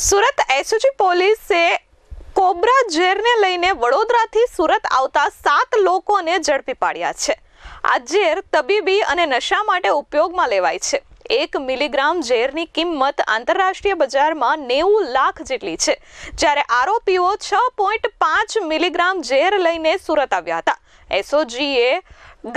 Surat SOG પોલીસે cobra ઝેરને લઈને વડોદરાથી સુરત આવતા સાત લોકોને ઝડપી પાડ્યા છે. આ ઝેર તબીબી અને નશા માટે ઉપયોગમાં લેવાય છે. એક મિલીગ્રામ ઝેરની કિંમત આંતરરાષ્ટ્રીય બજારમાં નેવું લાખ જેટલી છે, જ્યારે આરોપીઓ છ પોઈન્ટ પાંચ મિલીગ્રામ ઝેર લઈને સુરત આવ્યા હતા. એસઓજીએ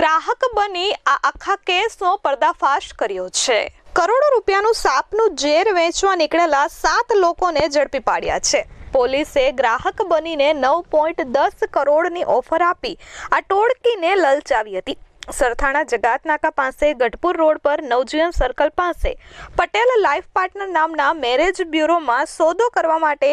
ગ્રાહક બની આ આખા કેસનો પર્દાફાશ કર્યો છે. કરોડો રૂપિયાનું સાપનું ઝેર વેચવા નીકળેલા સાત લોકોને ઝડપી પાડ્યા છે. પોલીસે ગ્રાહક બનીને નવ પોઈન્ટ દસ કરોડની ઓફર આપી, આ ટોળકીને લલચાવી હતી. સરથાણા જગાતનાકા પાસે, ગઢપુર રોડ પર, નવજીવન સર્કલ પાસે. પટેલ લાઈફ પાર્ટનર નામના મેરેજ બ્યુરોમાં સોદો કરવા માટે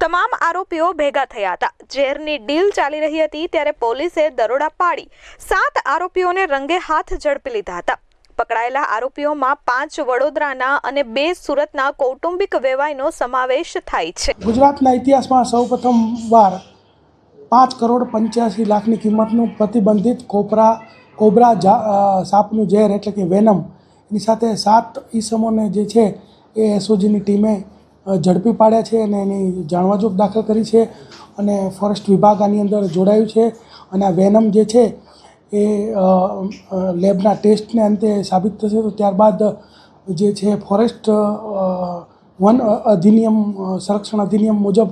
તમામ આરોપીઓ ભેગા થયા હતા. ઝેરની ડીલ ચાલી રહી હતી ત્યારે પોલીસે દરોડા પાડી. સાત આરોપીઓને રંગે હાથ ઝડપી લીધા હતા. પકડાયેલા આરોપીઓમાં પાંચ વડોદરાના અને બે સુરતના કૌટુંબિક વેવાઈનો સમાવેશ થાય છે. ગુજરાતના ઇતિહાસમાં સૌપ્રથમ વાર પાંચ કરોડ પંચ્યાસી લાખની કિંમતનું પ્રતિબંધિત કોપરા, કોબરા સાપનું ઝેર એટલે કે વેનમ, એની સાથે સાત ઈસમોને જે છે એ એસઓજીની ટીમે ઝડપી પાડ્યા છે અને એની જાણવાજોગ દાખલ કરી છે અને ફોરેસ્ટ વિભાગ આની અંદર જોડાયું છે અને આ વેનમ જે છે એ લેબના ટેસ્ટને અંતે સાબિત થશે. તો ત્યારબાદ જે છે ફોરેસ્ટ વન અધિનિયમ, સંરક્ષણ અધિનિયમ મુજબ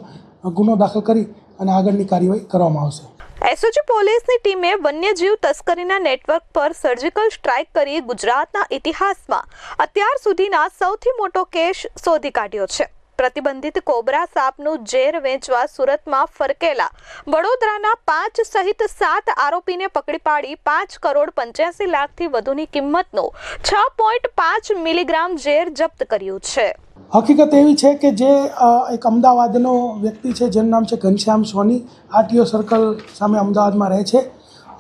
ગુનો દાખલ કરી અને આગળની કાર્યવાહી કરવામાં આવશે. એસઓજી પોલીસની ટીમે વન્યજીવ તસ્કરીના નેટવર્ક પર સર્જિકલ સ્ટ્રાઇક કરી ગુજરાતના ઇતિહાસમાં અત્યાર સુધીના સૌથી મોટો કેસ શોધી કાઢ્યો છે. પ્રતિબંધિત કોબરા સાપનું ઝેર વેચવા સુરતમાં ફરકેલા. વડોદરાના પાંચ સહિત સાત આરોપીને પકડી પાડી પાંચ કરોડ પંચ્યાસી લાખથી વધુની કિંમતનો છ પોઈન્ટ પાંચ મિલીગ્રામ ઝેર જપ્ત કર્યું છે. હકીકત એવી છે કે જે એક અમદાવાદનો વ્યક્તિ છે, જેનું નામ છે ઘનશ્યામ સોની. આરટીઓ સર્કલ સામે અમદાવાદમાં રહે છે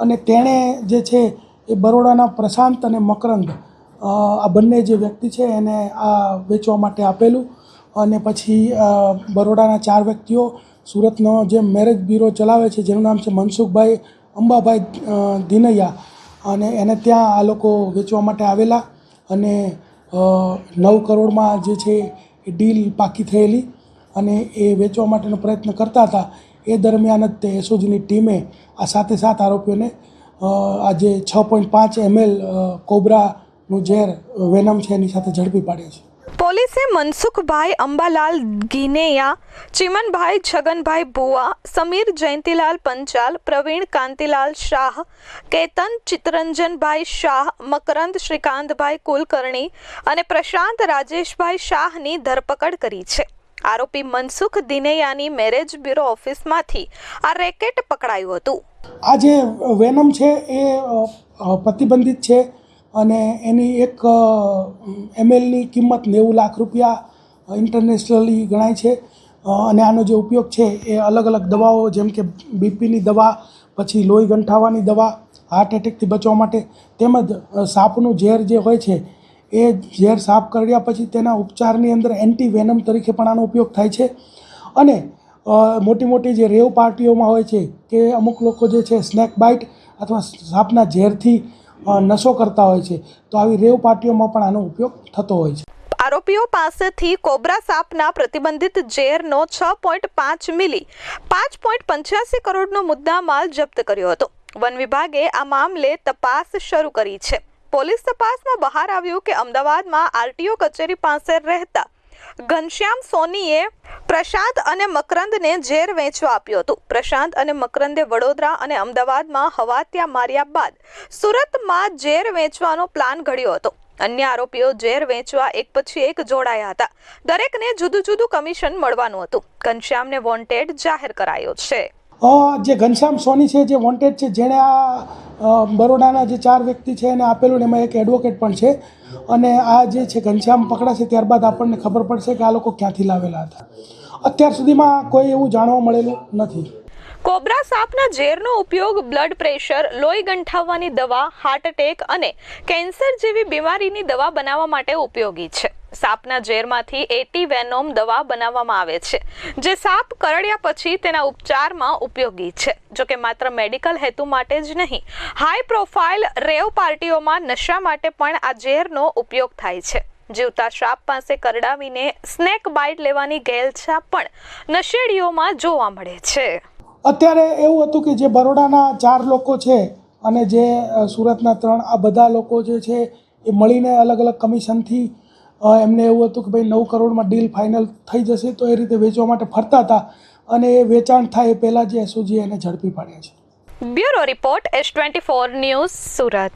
અને તેણે જે છે એ બરોડાના પ્રશાંત અને મકરંદ આ બંને જે વ્યક્તિ છે એને આ વેચવા માટે આપેલું. અને પછી બરોડાના ચાર વ્યક્તિઓ સુરતનો જે મેરેજ બ્યુરો ચલાવે છે, જેનું નામ છે મનસુખભાઈ અંબાભાઈ દિનૈયા. અને એને ત્યાં આ લોકો વેચવા માટે આવેલા અને નવ કરોડમાં જે છે એ ડીલ પાકી થયેલી અને એ વેચવા માટેનો પ્રયત્ન કરતા હતા. એ દરમિયાન જ તે એસઓજીની ટીમે આ સાથે સાત આરોપીઓને આજે છ પોઈન્ટ પાંચ એમએલ કોબરાનું ઝેર વેનમ છે એની સાથે ઝડપી પાડ્યા છે. પોલીસે મનસુખભાઈ અંબાલાલ ગિનેયા, ચિમનભાઈ છગનભાઈ ભુવા, સમીર જયંતિલાલ પંચાલ, પ્રવીણ કાંતિલાલ શાહ, કેતન ચિત્તરંજનભાઈ શાહ, મકરંદ શ્રીકાંતભાઈ કુલકર્ણી અને પ્રશાંત રાજેશભાઈ શાહની ધરપકડ કરી છે. આરોપી મનસુખ દિનેયાની મેરેજ બ્યુરો ઓફિસમાંથી આ રેકેટ પકડાયું હતું. આ જે વેનમ છે એ પ્રતિબંધિત છે. અને એની એક એમએલની કિંમત નેવું લાખ રૂપિયા ઇન્ટરનેશનલી ગણાય છે. અને આનો જે ઉપયોગ છે એ અલગ અલગ દવાઓ, જેમ કે બીપીની દવા, પછી લોહી ગંઠાવાની દવા હાર્ટ એટેકથી બચવા માટે, તેમજ સાપનું ઝેર જે હોય છે, એ ઝેર સાફ કર્યા પછી તેના ઉપચારની અંદર એન્ટી વેનમ તરીકે પણ આનો ઉપયોગ થાય છે. અને મોટી મોટી જે રેવ પાર્ટીઓમાં હોય છે કે અમુક લોકો જે છે સ્નેક બાઇટ અથવા સાપના ઝેરથી નશો કરતા હોય છે, તો આવી રેવ પાર્ટીઓમાં પણ આનો ઉપયોગ થતો હોય છે. આરોપીઓ પાસેથી કોબ્રા સાપના પ્રતિબંધિત ઝેરનો છ પોઈન્ટ પાંચ મિલી, પાંચ પોઈન્ટ પંચ્યાસી કરોડનો મુદ્દામાલ જપ્ત કર્યો હતો. વન વિભાગે આ મામલે તપાસ શરૂ કરી છે. પોલીસ તપાસમાં બહાર આવ્યું કે અમદાવાદમાં આરટીઓ કચેરી પાસે રહેતા ઘનશ્યામ સોનીએ પ્રશાંત અને મકરંદને ઝેર વેચવા આપ્યું હતું. પ્રશાંત અને મકરંદે વડોદરા અને અમદાવાદમાં હવાત્યા માર્યા બાદ સુરતમાં ઝેર વેચવાનો પ્લાન ઘડ્યો હતો. અન્ય આરોપીઓ ઝેર વેચવા એક પછી એક જોડાયા હતા. દરેકને જુદું જુદું કમિશન મળવાનું હતું. ઘનશ્યામને વોન્ટેડ જાહેર કરાયો છે. જે ઘનશ્યામ સોની છે, જે વોન્ટેડ છે, જેણે આ બરોડાના જે ચાર વ્યક્તિ છે, એને આપેલું ને એમાં એક એડવોકેટ પણ છે. અને આ જે છે, ઘનશ્યામ પકડાશે ત્યારબાદ આપણને ખબર પડશે કે આ લોકો ક્યાંથી લાવેલા હતા. અત્યાર સુધીમાં કોઈ એવું જાણવા મળેલું નથી. કોબ્રા સાપના ઝેરનો ઉપયોગ બ્લડ પ્રેશર લોહી ગંઠાવવાની દવા હાર્ટ એટેક અને કેન્સર જેવી બીમારીની દવા બનાવવા માટે ઉપયોગી છે. સાપના ઝેરમાંથી એટી વેનોમ દવા બનાવવામાં આવે છે, જે સાપ કરડ્યા પછી તેના ઉપચારમાં ઉપયોગી છે. જો કે માત્ર મેડિકલ હેતુ માટે જ નહીં, હાઈ પ્રોફાઇલ રેવ પાર્ટીઓમાં નશા માટે પણ આ ઝેરનો ઉપયોગ થાય છે. જીવતા સાપ પાસે કરડાવીને સ્નેક બાઇટ લેવાની ગેલછા પણ નશેડીઓમાં જોવા મળે છે. અત્યારે એવું હતું કે જે બરોડાના ચાર લોકો છે અને જે સુરતના ત્રણ આ બધા લોકો જે છે એ મળીને અલગ અલગ કમિશનથી એમને એવું હતું કે ભાઈ નવ કરોડમાં ડીલ ફાઇનલ થઈ જશે તો એ રીતે વેચવા માટે ફરતા હતા. અને એ વેચાણ થાય એ પહેલાં જે એસઓજીએ એને ઝડપી પાડ્યા છે. Bureau report S twenty four news Surat.